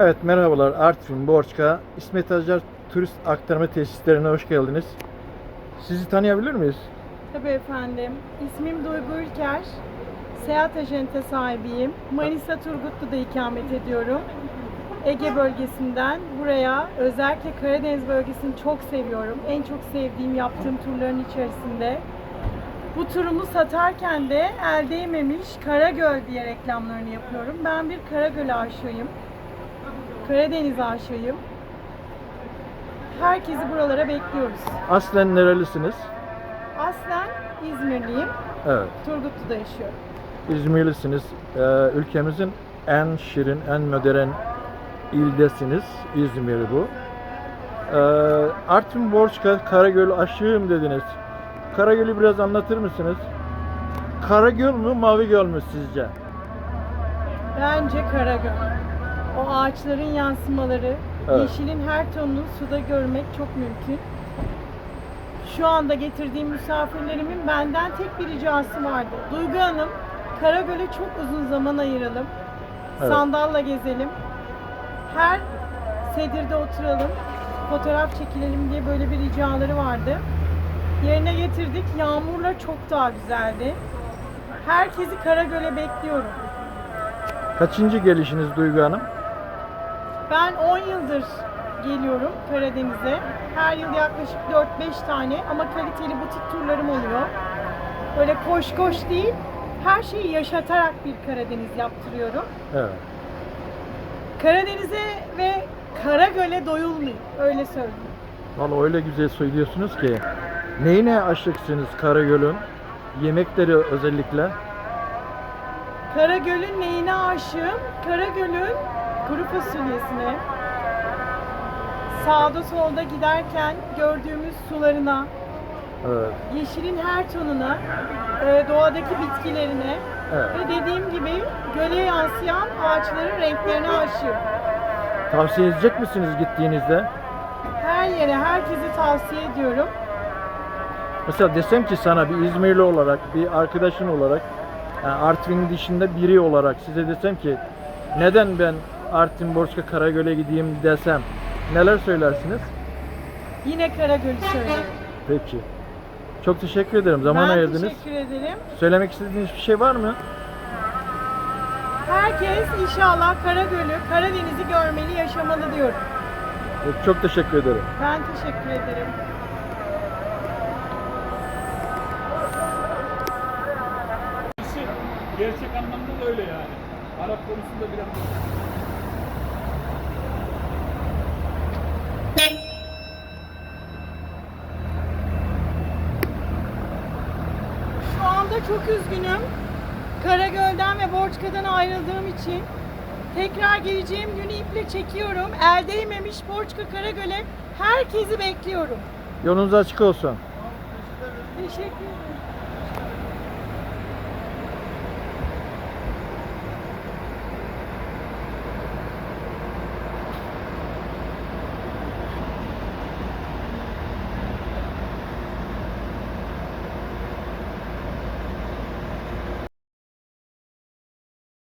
Evet merhabalar Artvin Borçka İsmet Acar Turist Aktarma Tesislerine hoş geldiniz. Sizi tanıyabilir miyiz? Tabii efendim. İsmim Duygu Ülker. Seyahat ajente sahibiyim. Manisa Turgutlu'da ikamet ediyorum. Ege bölgesinden buraya özellikle Karadeniz bölgesini çok seviyorum. En çok sevdiğim yaptığım turların içerisinde. Bu turumu satarken de el değmemiş Karagöl diye reklamlarını yapıyorum. Ben bir Karagöl aşığıyım. Karadeniz aşığıyım. Herkesi buralara bekliyoruz. Aslen nerelisiniz? Aslen İzmirliyim. Evet. Turgutlu'da yaşıyorum. İzmirlisiniz. Ee, ülkemizin en şirin, en modern ildesiniz. İzmir bu. Ee, Artvin Borçka Karagöl aşığım dediniz. Karagöl'ü biraz anlatır mısınız? Karagöl mü, Mavi Göl mü sizce? Bence Karagöl. O ağaçların yansımaları, Evet. yeşilin her tonunu suda görmek çok mümkün. Şu anda getirdiğim misafirlerimin benden tek bir ricası vardı. Duygu Hanım, Karagöl'e çok uzun zaman ayıralım. Evet. Sandalla gezelim. Her sedirde oturalım. Fotoğraf çekilelim diye böyle bir ricaları vardı. Yerine getirdik. Yağmurlar çok daha güzeldi. Herkesi Karagöl'e bekliyorum. Kaçıncı gelişiniz Duygu Hanım? Ben 10 yıldır geliyorum Karadeniz'e. Her yıl yaklaşık 4-5 tane ama kaliteli butik turlarım oluyor. Böyle koş koş değil, her şeyi yaşatarak bir Karadeniz yaptırıyorum. Evet. Karadeniz'e ve Karagöl'e doyulmuyor, öyle söyleyeyim. Vallahi öyle güzel söylüyorsunuz ki. Neyine aşıksınız Karagöl'ün? Yemekleri özellikle. Karagöl'ün neyine aşığım? Karagöl'ün kuru fasulyesine, sağda solda giderken gördüğümüz sularına, Evet. yeşilin her tonuna, e, doğadaki bitkilerine Evet. ve dediğim gibi göle yansıyan ağaçların renklerine aşığım. Tavsiye edecek misiniz gittiğinizde? Her yere herkesi tavsiye ediyorum. Mesela desem ki sana bir İzmirli olarak, bir arkadaşın olarak, yani Artvin dışında biri olarak size desem ki neden ben Artvin Borçka Karagöl'e gideyim desem neler söylersiniz? Yine Karagöl'ü söylerim. Peki. Çok teşekkür ederim. Zaman ben ayırdınız. teşekkür ederim. Söylemek istediğiniz bir şey var mı? Herkes inşallah Karagöl'ü, Karadeniz'i görmeli, yaşamalı diyorum. Çok teşekkür ederim. Ben teşekkür ederim. Gerçek anlamda da öyle yani. Arap konusunda biraz Şu anda çok üzgünüm. Karagöl'den ve Borçka'dan ayrıldığım için tekrar geleceğim günü iple çekiyorum. El değmemiş Borçka Karagöl'e herkesi bekliyorum. Yolunuz açık olsun. Teşekkür ederim.